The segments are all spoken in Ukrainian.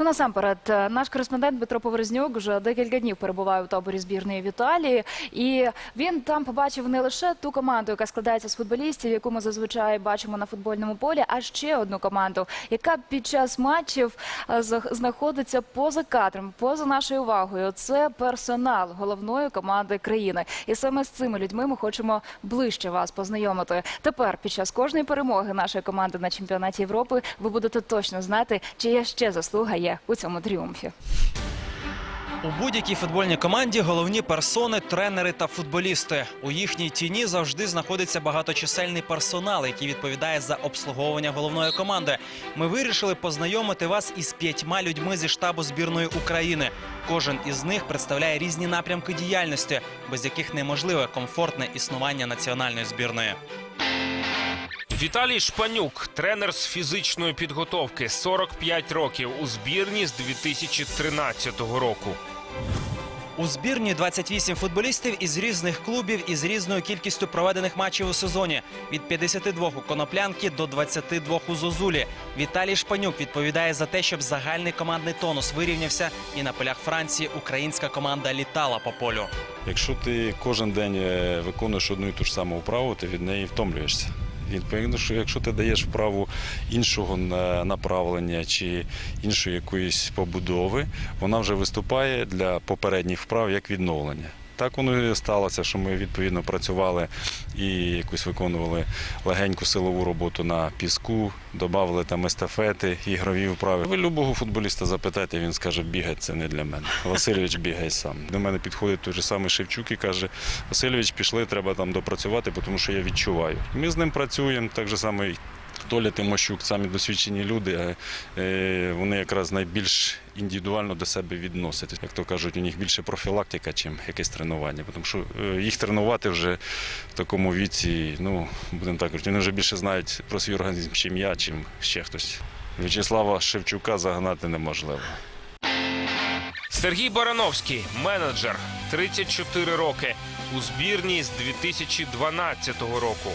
Ну, насамперед, е, наш кореспондент Дмитро Поворознюк вже декілька днів перебуває у таборі збірної в Італії, і він там побачив не лише ту команду, яка складається з футболістів, яку ми зазвичай бачимо на футбольному полі, а ще одну команду, яка під час матчів е, знаходиться поза кадром, поза нашою увагою. Це персонал головної команди країни. І саме з цими людьми ми хочемо ближче вас познайомити. Тепер, під час кожної перемоги нашої команди на чемпіонаті Європи, ви будете точно знати, чия ще заслуга є у цьому тріумфі. У будь-якій футбольній команді головні персони, тренери та футболісти. У їхній тіні завжди знаходиться багаточисельний персонал, який відповідає за обслуговування головної команди. Ми вирішили познайомити вас із п'ятьма людьми зі штабу збірної України. Кожен із них представляє різні напрямки діяльності, без яких неможливе комфортне існування національної збірної. Віталій Шпанюк, тренер з фізичної підготовки, 45 років у збірні з 2013 року. У збірні 28 футболістів із різних клубів із різною кількістю проведених матчів у сезоні. Від 52 у Коноплянки до 22 у Зозулі. Віталій Шпанюк відповідає за те, щоб загальний командний тонус вирівнявся, і на полях Франції українська команда літала по полю. Якщо ти кожен день е, виконуєш одну і ту ж саму вправу, ти від неї втомлюєшся. Відповідно, що якщо ти даєш вправу іншого направлення чи іншої якоїсь побудови, вона вже виступає для попередніх вправ як відновлення. Так воно і сталося, що ми відповідно працювали і якусь виконували легеньку силову роботу на піску, додавали там естафети, ігрові вправи. Ви любого футболіста запитайте, він скаже, бігати це не для мене. Васильович бігає сам. До мене підходить той же самий Шевчук і каже: Васильович, пішли, треба там допрацювати, тому що я відчуваю. Ми з ним працюємо, так же само Толя Тимощук, самі досвідчені люди, е, вони якраз найбільш індивідуально до себе відносять. Як то кажуть, у них більше профілактика, ніж якесь тренування. Тому що е, їх тренувати вже в такому віці, ну, будемо так говорити, вони вже більше знають про свій організм, чим я, чим ще хтось. В'ячеслава Шевчука загнати неможливо. Сергій Барановський, менеджер, 34 роки у збірні з 2012 року.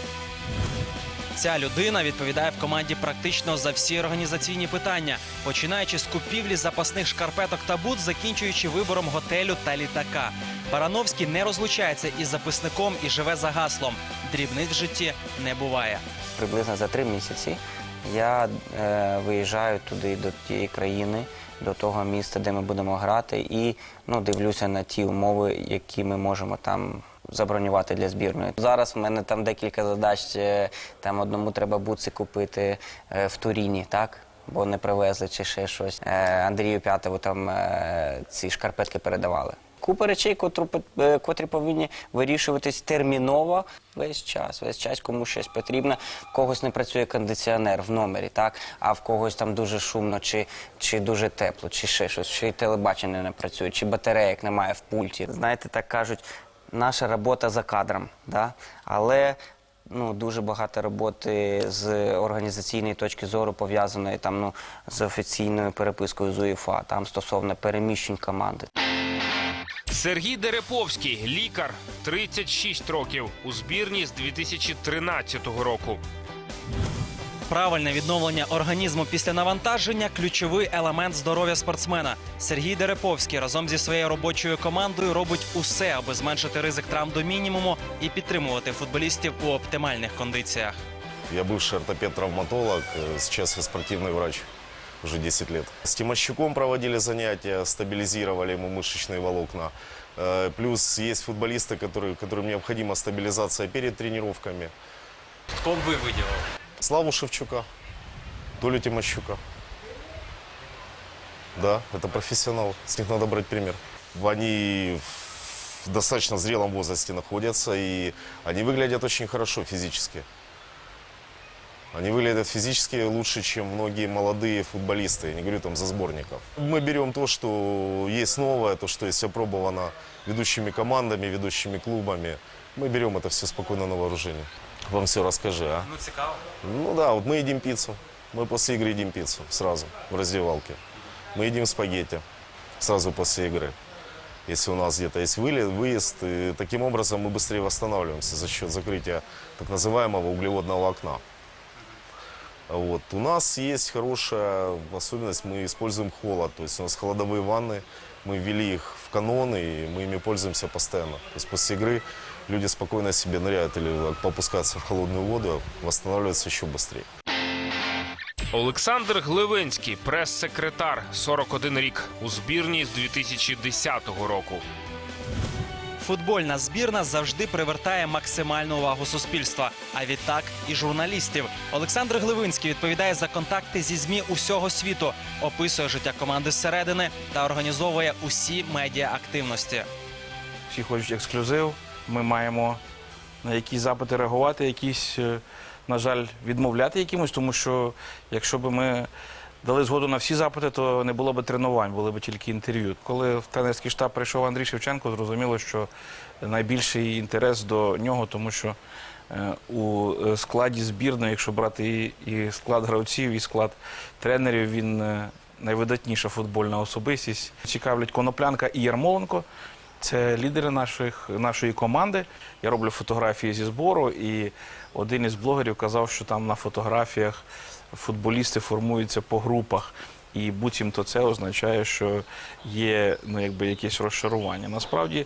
Ця людина відповідає в команді практично за всі організаційні питання, починаючи з купівлі запасних шкарпеток та бут, закінчуючи вибором готелю та літака. Барановський не розлучається із записником і живе за гаслом. Дрібниць в житті не буває. приблизно за три місяці я е, виїжджаю туди до тієї країни, до того міста, де ми будемо грати, і ну, дивлюся на ті умови, які ми можемо там. Забронювати для збірної. Зараз в мене там декілька задач. е, Там одному треба бутси купити е, в Туріні, так? Бо не привезли чи ще щось. Е, Андрію П'ятову там ці шкарпетки передавали. Купа речей, котрі повинні вирішуватись терміново весь час. Весь час комусь щось потрібно. В когось не працює кондиціонер в номері, так? а в когось там дуже шумно, чи, чи дуже тепло, чи ще щось, чи телебачення не працює, чи батареїк немає в пульті. Знаєте, так кажуть, наша робота за кадром. Да? Але ну, дуже багато роботи з організаційної точки зору пов'язаної там, ну, з офіційною перепискою з УЄФА, там стосовно переміщень команди. Сергій Дереповський, лікар, 36 років у збірні з 2013 року. Правильне відновлення організму після навантаження ключовий елемент здоров'я спортсмена. Сергій Дереповський разом зі своєю робочою командою робить усе, аби зменшити ризик травм до мінімуму і підтримувати футболістів у оптимальних кондиціях. Я бывший ортопед-травматолог, э, сейчас я спортивный врач уже 10 лет. С Тимощуком проводили занятия, стабилизировали ему мышечные волокна. Э, Плюс есть футболисты, которые, которым необходима стабилизация перед тренировками. Кого б ви виділили? Славу Шевчука, Толю Тимощука. Да, это профессионал, с них надо брать пример. Они в достаточно зрелом возрасте находятся, и они выглядят очень хорошо физически. Они выглядят физически лучше, чем многие молодые футболисты. Я не говорю там за сборников. Мы берем то, что есть новое, то, что есть опробовано ведущими командами, ведущими клубами. Мы берем это все спокойно на вооружение. Вам все расскажи, а? Ну цікаво. Ну да, вот мы едим пиццу. Мы после игры едим пиццу сразу в раздевалке. Мы едим спагетти сразу после игры. Если у нас где-то есть вылет, выезд, и таким образом мы быстрее восстанавливаемся за счет закрытия так называемого углеводного окна. Вот. У нас есть хорошая особенность, мы используем холод, то есть у нас холодовые ванны, мы ввели их в канон, и мы ими пользуемся постоянно. То есть после игры люди спокойно себе ныряют или попускаться в холодную воду, восстанавливаются еще быстрее. Олександр Гливинський, прес-секретар, 41 рік у збірні з 2010 року. Футбольна збірна завжди привертає максимальну увагу суспільства, а відтак і журналістів. Олександр Гливинський відповідає за контакти зі змі усього світу, описує життя команди зсередини та організовує усі медіа активності. всі хочуть ексклюзив. Ми маємо на якісь запити реагувати, якісь, е, на жаль, відмовляти якимось, тому що якщо б ми дали згоду на всі запити, то не було б тренувань, були б тільки інтерв'ю. Коли в тренерський штаб прийшов Андрій Шевченко, зрозуміло, що найбільший інтерес до нього, тому що е, у е, складі збірної, якщо брати і, склад гравців, і склад тренерів, він найвидатніша футбольна особистість. Цікавлять Коноплянка і Ярмоленко. Це лідери наших, нашої команди. Я роблю фотографії зі збору, і один із блогерів казав, що там на фотографіях футболісти формуються по групах. І буцімто це означає, що є ну, якби, якесь розчарування. Насправді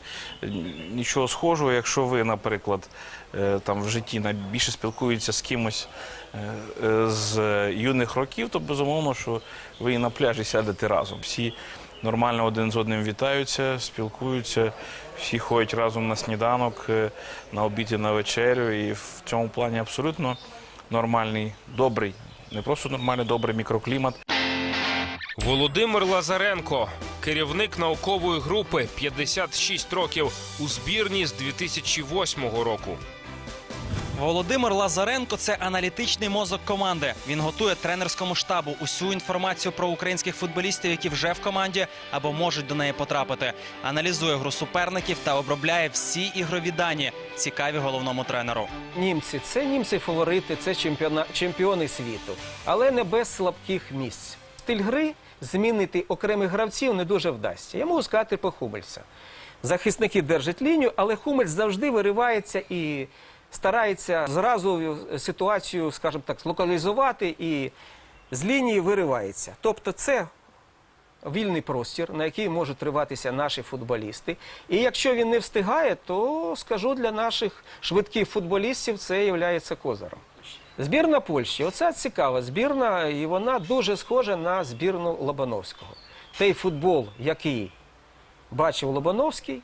нічого схожого, якщо ви, наприклад, е, там в житті найбільше спілкуєтеся з кимось е, е, з юних років, то безумовно, що ви і на пляжі сядете разом. Всі нормально один з одним вітаються, спілкуються, всі ходять разом на сніданок, е, на обід і на вечерю. І в цьому плані абсолютно нормальний, добрий, не просто нормальний, добрий мікроклімат. Володимир Лазаренко, керівник наукової групи 56 років у збірні з 2008 року. Володимир Лазаренко це аналітичний мозок команди. Він готує тренерському штабу усю інформацію про українських футболістів, які вже в команді або можуть до неї потрапити. Аналізує гру суперників та обробляє всі ігрові дані, цікаві головному тренеру. Німці це німці фаворити, це чемпіона, чемпіони світу, але не без слабких місць. Стиль гри змінити окремих гравців не дуже вдасться. Я можу сказати по Хумельса. Захисники держать лінію, але Хумельс завжди виривається і старається зразу ситуацію, скажімо так, злокалізувати і з лінії виривається. Тобто це вільний простір, на який можуть триватися наші футболісти. І якщо він не встигає, то скажу для наших швидких футболістів це є козиром. Збірна Польщі, оця цікава збірна, і вона дуже схожа на збірну Лобановського. Той футбол, який бачив Лобановський,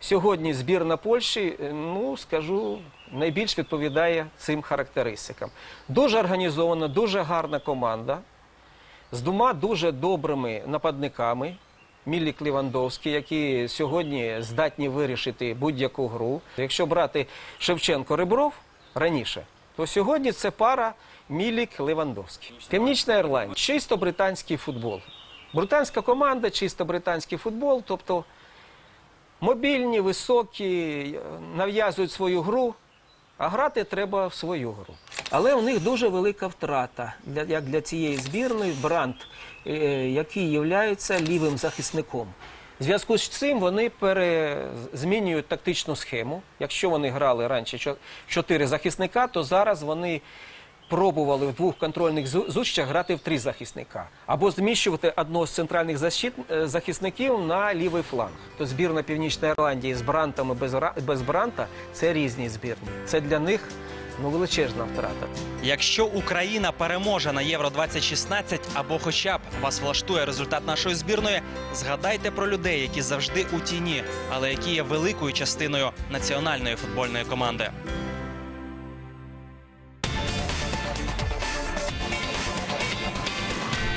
сьогодні збірна Польщі, е, ну скажу, найбільш відповідає цим характеристикам. Дуже організована, дуже гарна команда з двома дуже добрими нападниками. Мілік Лівандовський, які сьогодні здатні вирішити будь-яку гру. Якщо брати Шевченко Ребров раніше, то сьогодні це пара Мілік Левандовський. Північна Ірландія чисто британський футбол. Британська команда, чисто британський футбол, тобто мобільні, високі, нав'язують свою гру, а грати треба в свою гру. Але у них дуже велика втрата, для, як для цієї збірної, бранд, е, який є лівим захисником. В зв'язку з цим вони змінюють тактичну схему. Якщо вони грали раніше чо- чотири захисника, то зараз вони пробували в двох контрольних зу- зустрічах грати в три захисника. Або зміщувати одного з центральних защит... е, захисників на лівий фланг. То збірна Північної Ірландії з Брантом і без, без Бранта це різні збірні. Це для них ну, величезна втрата. Якщо Україна переможе на Євро 2016 або хоча б вас влаштує результат нашої збірної, згадайте про людей, які завжди у тіні, але які є великою частиною національної футбольної команди.